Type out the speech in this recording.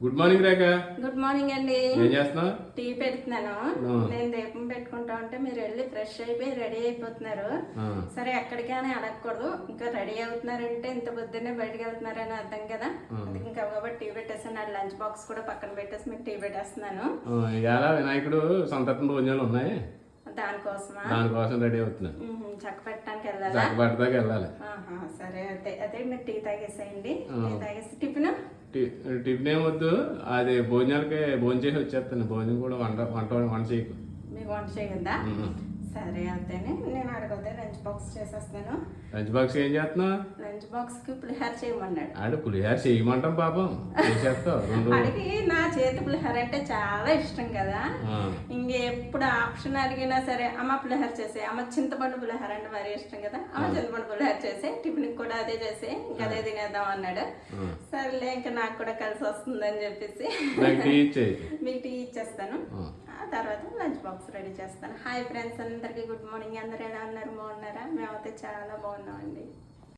Good morning Rekha. Good morning అండి. ఏం చేస్తున్నావు? టీ పెడుతున్నాను. నేను దీపం పెట్టుకుంటా ఉంటే మీరు వెళ్ళి ఫ్రెష్ అయిపోయి రెడీ అయిపోతున్నారు. సరే ఎక్కడికి అని అడగకూడదు ఇంకా రెడీ అవుతున్నారంటే ఇంత పొద్దున్నే బయటకు వెళ్తున్నారని అర్థం కదా. ఇంకా కాబట్టి టీ పెట్టేసి నా లంచ్ బాక్స్ కూడా పక్కన పెట్టేసి మీకు టీ పెట్టేస్తున్నాను. ఇవాళ వినాయకుడు సంతర్పణ భోజనాలు ఉన్నాయి? దానికోసమా? దానికోసం రెడీ అవుతున్నాను. మ్మ్, చక్క పెట్టడానికి వెళ్ళాలా? చక్కబట్టదాకా వెళ్ళాలి. ఆహా, సరే అదే అదే మీరు టీ తాగేసేయండి. టీ తాగేసి టిఫిన్? టిఫిన్ ఏమొద్దు అది భోజనాలకి భోజనం చేసి వచ్చేస్తాను. భోజనం కూడా వంట వంట వంట చేయకు. మీకు వంట చేయొద్దా. సరే అయితేనే నేను అడగొద్దే. లంచ్ బాక్స్ చేసేస్తాను. లంచ్ బాక్స్ ఏం చేస్తున్నావు? లంచ్ బాక్స్కి పులిహార చేయమన్నాడు. ఆడు పులిహార చేయమంటాం పాపం. రెండు అడిగి నా చేతి పులిహార అంటే చాలా ఇష్టం కదా. ఎప్పుడు ఆప్షన్ అడిగినా సరే అమ్మ పులిహార చేసే అమ్మ చింతపండు పులిహార అంటే మరీ ఇష్టం కదా? అమ్మ చింతపండు పులిహార చేసే టిఫిన్ కూడా అదే చేసే ఇంకా అదే తినేద్దాం అన్నాడు. సరేలే ఇంకా నాకు కూడా కలిసి వస్తుందని చెప్పేసి మీకు టీ ఇచ్చేస్తాను. ఆ. ఆ తర్వాత లంచ్ బాక్స్ రెడీ చేస్తాను. హాయ్ ఫ్రెండ్స్ అందరికీ గుడ్ మార్నింగ్. అందరు ఎలా ఉన్నారు? బాగున్నారా? మేమైతే చాలా బాగున్నామండి.